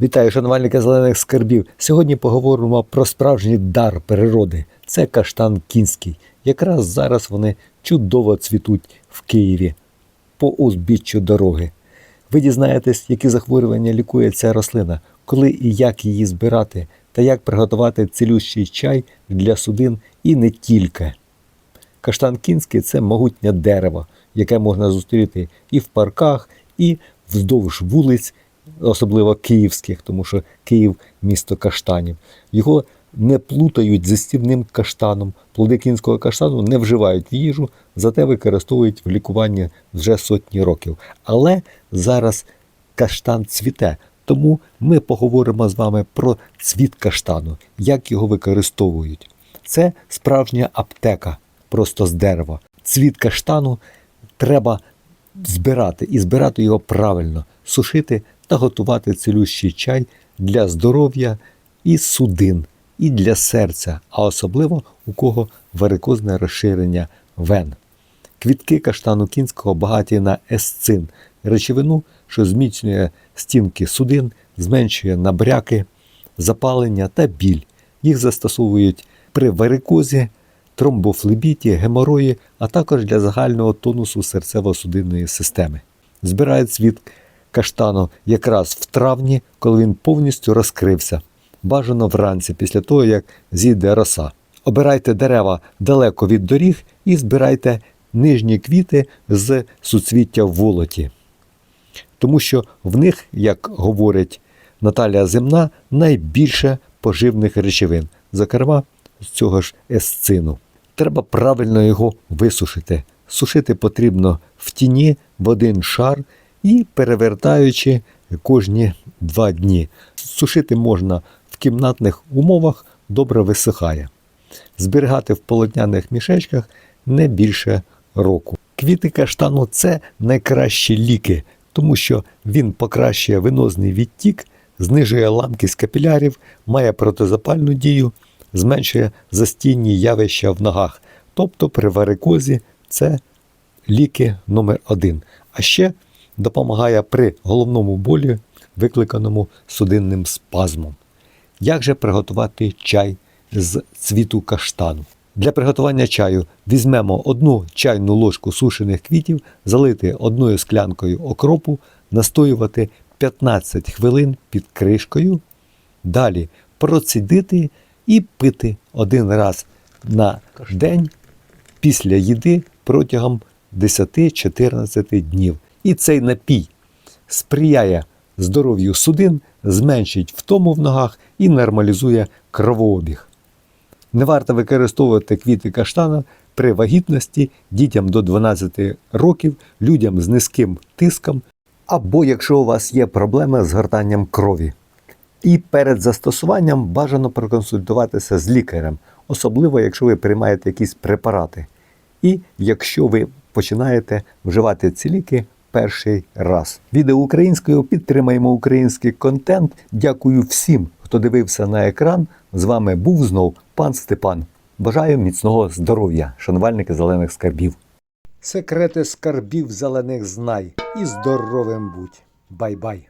Вітаю, шанувальники зелених скарбів. Сьогодні поговоримо про справжній дар природи. Це каштан кінський. Якраз зараз вони чудово цвітуть в Києві по узбіччю дороги. Ви дізнаєтесь, які захворювання лікує ця рослина, коли і як її збирати, та як приготувати цілющий чай для судин і не тільки. Каштан кінський це могутнє дерево, яке можна зустріти і в парках, і вздовж вулиць, особливо київських, тому що Київ місто каштанів. Його не плутають зі стівним каштаном. Плоди кінського каштану не вживають в їжу, зате використовують в лікуванні вже сотні років. Але зараз каштан цвіте. Тому ми поговоримо з вами про цвіт каштану, як його використовують. Це справжня аптека, просто з дерева. Цвіт каштану треба збирати і збирати його правильно, сушити та готувати цілющий чай для здоров'я і судин, і для серця, а особливо у кого варикозне розширення вен. Квітки каштану кінського багаті на есцин, речовину, що зміцнює стінки судин, зменшує набряки, запалення та біль. Їх застосовують при варикозі, тромбофлебіті, геморої, а також для загального тонусу серцево-судинної системи. Збирають цвіт каштану якраз в травні, коли він повністю розкрився. Бажано вранці, після того, як зійде роса. Обирайте дерева далеко від доріг і збирайте нижні квіти з суцвіття волоті. Тому що в них, як говорить Наталія Земна, найбільше поживних речовин, зокрема з цього ж есцину. Треба правильно його висушити. Сушити потрібно в тіні в один шар і перевертаючи кожні два дні. Сушити можна в кімнатних умовах, добре висихає. Зберігати в полотняних мішечках не більше року. Квіти каштану це найкращі ліки, тому що він покращує венозний відтік, знижує ламкість капілярів, має протизапальну дію, зменшує застійні явища в ногах. Тобто при варикозі це ліки номер один. А ще допомагає при головному болі, викликаному судинним спазмом. Як же приготувати чай з цвіту каштану? Для приготування чаю візьмемо одну чайну ложку сушених квітів, залити одною склянкою окропу, настоювати 15 хвилин під кришкою, далі процідити і пити один раз на день після їди протягом 10-14 днів. І цей напій сприяє здоров'ю судин, зменшить втому в ногах і нормалізує кровообіг. Не варто використовувати квіти каштана при вагітності дітям до 12 років, людям з низьким тиском, або якщо у вас є проблеми з гортанням крові. І перед застосуванням бажано проконсультуватися з лікарем, особливо якщо ви приймаєте якісь препарати. І якщо ви починаєте вживати ці ліки перший раз. Відео українською підтримаємо український контент. Дякую всім, хто дивився на екран. З вами був знов пан Степан. Бажаю міцного здоров'я, шанувальники зелених скарбів. Секрети скарбів зелених знай і здоровим будь. Бай-бай!